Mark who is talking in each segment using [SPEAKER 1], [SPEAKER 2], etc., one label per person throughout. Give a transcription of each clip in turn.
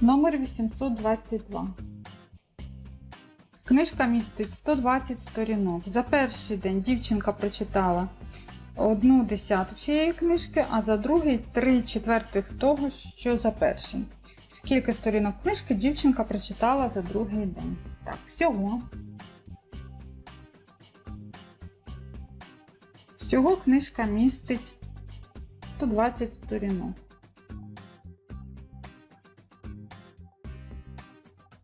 [SPEAKER 1] Номер 822. Книжка містить 120 сторінок. За перший день дівчинка прочитала одну десяту всієї книжки, а за другий три четвертих того, що за перший. Скільки сторінок книжки дівчинка прочитала за другий день? Так, всього. Всього книжка містить 120 сторінок.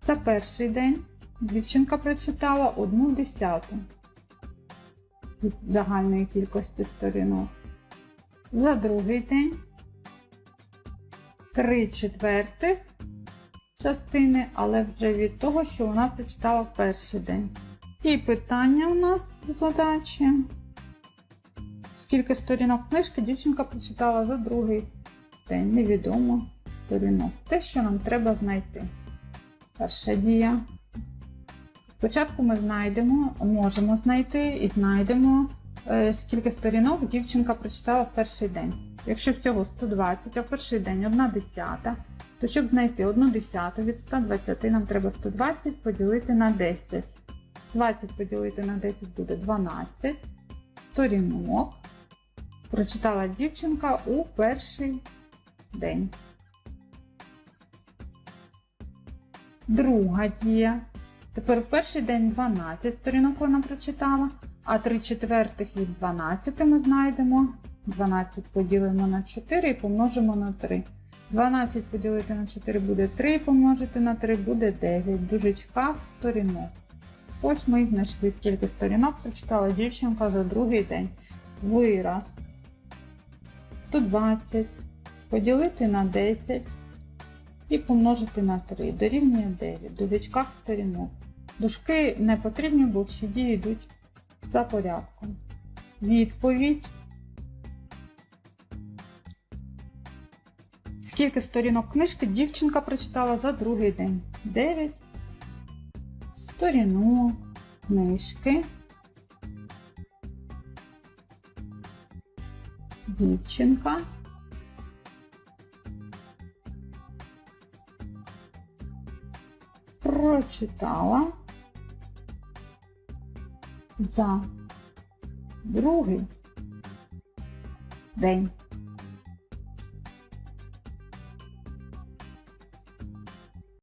[SPEAKER 1] За перший день дівчинка прочитала одну десяту від загальної кількості сторінок. За другий день три четвертих частини, але вже від того, що вона прочитала в перший день. І питання у нас в задачі. Скільки сторінок книжки дівчинка прочитала за другий день? Невідомо сторінок. Те, що нам треба знайти. Перша дія. Спочатку ми знайдемо, можемо знайти і знайдемо, е, скільки сторінок дівчинка прочитала в перший день. Якщо всього 120, а в перший день 1 десята, то щоб знайти 1 десяту від 120 нам треба 120 поділити на 10. 20 поділити на 10 буде 12 сторінок. Прочитала дівчинка у перший день. Друга дія. Тепер перший день 12 сторінок вона прочитала, а 3 четвертих від 12 ми знайдемо. 12 поділимо на 4 і помножимо на 3. 12 поділити на 4 буде 3, помножити на 3 буде 9. В дужечках сторінок. Ось ми знайшли, скільки сторінок прочитала дівчинка за другий день. Вираз. 120 поділити на 10 і помножити на 3. Дорівнює 9. В дужечках сторінок. Дужки не потрібні, бо всі дії йдуть за порядком. Відповідь. Скільки сторінок книжки дівчинка прочитала за другий день? 9 сторінок книжки. Дівчинка. Прочитала за другий день.